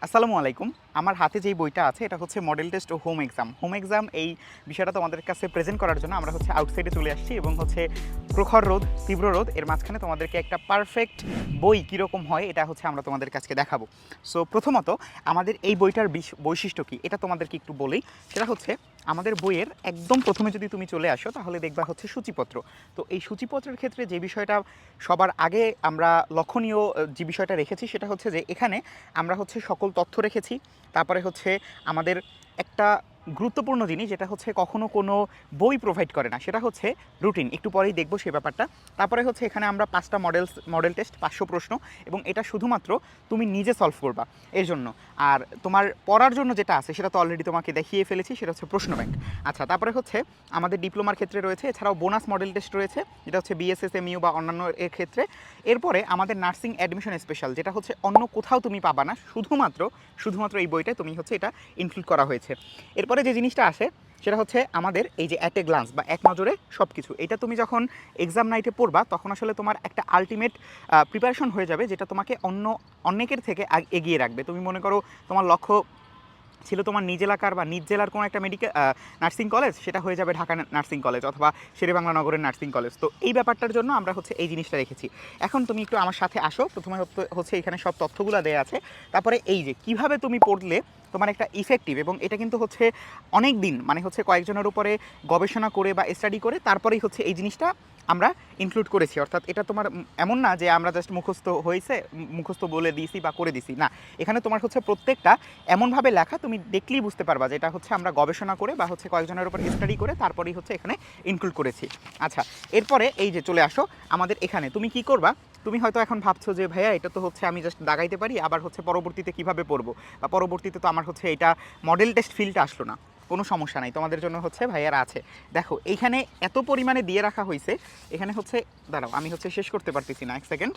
আসসালামু আলাইকুম। আমার হাতে যেই বইটা আছে, এটা হচ্ছে মডেল টেস্ট ও হোম এক্সাম হোম এক্সাম এই বিষয়টা তোমাদের কাছে প্রেজেন্ট করার জন্য আমরা হচ্ছে আউটসাইডে চলে আসছি এবং হচ্ছে প্রখর রোদ, তীব্র রোদ, এর মাঝখানে তোমাদেরকে একটা পারফেক্ট বই কীরকম হয়, এটা হচ্ছে আমরা তোমাদের কাছে দেখাবো। সো প্রথমত আমাদের এই বইটার বিশ- বৈশিষ্ট্য কী, এটা তোমাদেরকে একটু বলি। সেটা হচ্ছে আমাদের বইয়ের একদম প্রথমে যদি তুমি চলে আসো, তাহলে দেখবা হচ্ছে সূচিপত্র। তো এই সূচিপত্রের ক্ষেত্রে যে বিষয়টা সবার আগে আমরা লক্ষণীয় যে বিষয়টা রেখেছি, সেটা হচ্ছে যে এখানে আমরা হচ্ছে সকল তথ্য রেখেছি। তারপরে হচ্ছে আমাদের একটা গুরুত্বপূর্ণ জিনিস, যেটা হচ্ছে কখনো কোনো বই প্রোভাইড করে না। সেটা হচ্ছে রুটিন একটু পরেই দেখব সে ব্যাপারটা। তারপরে হচ্ছে এখানে আমরা পাঁচটা মডেল মডেল টেস্ট পাঁচশো প্রশ্ন এবং এটা শুধুমাত্র তুমি নিজে সলভ করবা এর জন্য। আর তোমার পড়ার জন্য যেটা আছে, সেটা তো অলরেডি তোমাকে দেখিয়ে ফেলেছি, সেটা হচ্ছে প্রশ্ন ব্যাংক আচ্ছা তারপরে হচ্ছে আমাদের ডিপ্লোমার ক্ষেত্রে রয়েছে। এছাড়াও বোনাস মডেল টেস্ট রয়েছে, যেটা হচ্ছে বিএসএস এমইউ বা অন্যান্য এর ক্ষেত্রে। এরপরে আমাদের নার্সিং অ্যাডমিশন স্পেশাল যেটা হচ্ছে অন্য কোথাও তুমি পাবা না। শুধুমাত্র শুধুমাত্র এই বইটায় তুমি হচ্ছে এটা ইনক্লুড করা হয়েছে। এরপরে যে জিনিসটা আসে, সেটা হচ্ছে আমাদের এই যে অ্যাট এ গ্লান্স বা এক নজরে সব কিছু এটা তুমি যখন এক্সাম নাইটে পড়বা, তখন আসলে তোমার একটা আলটিমেট প্রিপারেশন হয়ে যাবে, যেটা তোমাকে অন্য অনেকের থেকে এগিয়ে রাখবে। তুমি মনে করো তোমার লক্ষ্য ছিল তোমার নিজ এলাকার বা নিজ জেলার কোনো একটা মেডিকেল নার্সিং কলেজ সেটা হয়ে যাবে ঢাকা নার্সিং কলেজ অথবা শেরেবাংলা নগরের নার্সিং কলেজ তো এই ব্যাপারটার জন্য আমরা হচ্ছে এই জিনিসটা রেখেছি। এখন তুমি একটু আমার সাথে আসো। প্রথমে হচ্ছে- এখানে সব তথ্যগুলো দেওয়া আছে। তারপরে এই যে, কীভাবে তুমি পড়লে তোমার একটা ইফেক্টিভ এবং এটা কিন্তু হচ্ছে অনেক দিন মানে হচ্ছে কয়েকজনের উপরে গবেষণা করে বা স্টাডি করে, তারপরেই হচ্ছে এই জিনিসটা আমরা ইনক্লুড করেছি। অর্থাৎ এটা তোমার এমন না যে আমরা জাস্ট মুখস্থ হয়েছে মুখস্থ বলে দিয়েছি বা করে দিছি না, এখানে তোমার হচ্ছে প্রত্যেকটা এমনভাবে লেখা তুমি দেখলেই বুঝতে পারবা যে এটা হচ্ছে আমরা গবেষণা করে বা হচ্ছে কয়েকজনের উপর স্টাডি করে তারপরেই হচ্ছে এখানে ইনক্লুড করেছি। আচ্ছা এরপরে এই যে চলে আসো আমাদের এখানে। তুমি কি করবা? তুমি হয়তো এখন ভাবছ যে, ভাইয়া, এটা তো হচ্ছে আমি জাস্ট দাগাইতে পারি, আবার হচ্ছে পরবর্তীতে কীভাবে পড়ব? বা পরবর্তীতে তো আমার হচ্ছে এটা মডেল টেস্ট ফিল্ডটা আসলো না। কোনো সমস্যা নাই, তোমাদের জন্য হচ্ছে ভাইয়ার আছে। দেখো, এইখানে এত পরিমাণে দিয়ে রাখা হয়েছে এখানে হচ্ছে, দাঁড়াও, আমি হচ্ছে শেষ করতে পারতেছি না, এক সেকেন্ড।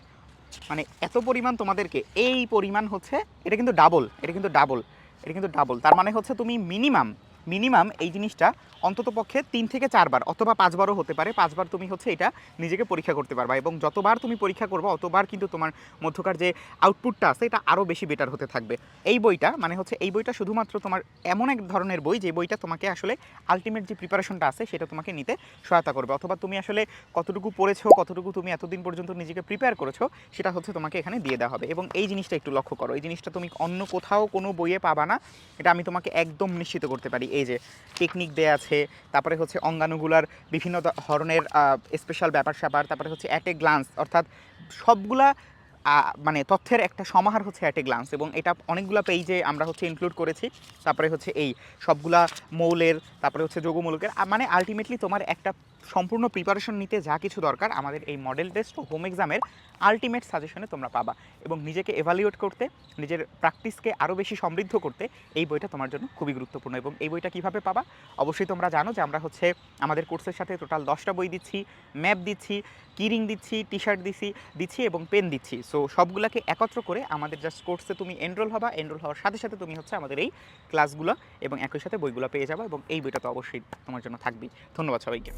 মানে এত পরিমাণ তোমাদেরকে, এই পরিমাণ হচ্ছে, এটা কিন্তু ডাবল এটা কিন্তু ডাবল এটা কিন্তু ডাবল তার মানে হচ্ছে তুমি মিনিমাম মিনিমাম এই জিনিসটা অন্তত পক্ষে তিন থেকে চারবার অথবা পাঁচবারও হতে পারে। পাঁচবার তুমি হচ্ছে এটা নিজেকে পরীক্ষা করতে পারবা এবং যতবার তুমি পরীক্ষা করবে, অতবার কিন্তু তোমার মধ্যকার যে আউটপুটটা আছে, এটা আরও বেশি বেটার হতে থাকবে। এই বইটা মানে হচ্ছে এই বইটা শুধুমাত্র তোমার এমন এক ধরনের বই, যে বইটা তোমাকে আসলে আলটিমেট যে প্রিপারেশনটা আছে, সেটা তোমাকে নিতে সহায়তা করবে। অথবা তুমি আসলে কতটুকু পড়েছো, কতটুকু তুমি এতদিন পর্যন্ত নিজেকে প্রিপেয়ার করেছ, সেটা হচ্ছে তোমাকে এখানে দিয়ে দেওয়া হবে। এবং এই জিনিসটা একটু লক্ষ্য করো, এই জিনিসটা তুমি অন্য কোথাও কোনো বইয়ে পাবা না। এটা আমি তোমাকে একদম নিশ্চিত করতে পারি। এই যে টেকনিক দেয়া আছে, তারপরে হচ্ছে অঙ্গাণুগুলার বিভিন্ন ধরনের স্পেশাল ব্যাপার স্যাপার, তারপরে হচ্ছে অ্যাট এ গ্লান্স অর্থাৎ সবগুলা মানে তথ্যের একটা সমাহার হচ্ছে অ্যাট এ গ্লান্স এবং এটা অনেকগুলো পেজে আমরা হচ্ছে ইনক্লুড করেছি। তারপরে হচ্ছে এই সবগুলা মৌলের, তারপরে হচ্ছে যোগমূলকের মানে আলটিমেটলি তোমার একটা সম্পূর্ণ প্রিপারেশন নিতে যা কিছু দরকার আমাদের এই মডেল টেস্ট ও হোম এক্সামের আলটিমেট সাজেশনে তোমরা পাবা। এবং নিজেকে এভালুয়েট করতে, নিজের প্র্যাকটিসকে আরও বেশি সমৃদ্ধ করতে এই বইটা তোমার জন্য খুবই গুরুত্বপূর্ণ। এবং এই বইটা কীভাবে পাবা? অবশ্যই তোমরা জানো যে আমরা হচ্ছে আমাদের কোর্সের সাথে টোটাল দশটা বই দিচ্ছি ম্যাপ দিচ্ছি কিরিং দিচ্ছি টি শার্ট দিচ্ছি দিচ্ছি এবং পেন দিচ্ছি। সো সবগুলোকে একত্র করে আমাদের জাস্ট কোর্সে তুমি এনরোল হবা এনরোল হওয়ার সাথে সাথে তুমি হচ্ছে আমাদের এই ক্লাসগুলো এবং একই সাথে বইগুলো পেয়ে যাবা এবং এই বইটা তো অবশ্যই তোমার জন্য থাকবেই। ধন্যবাদ সবাইকে।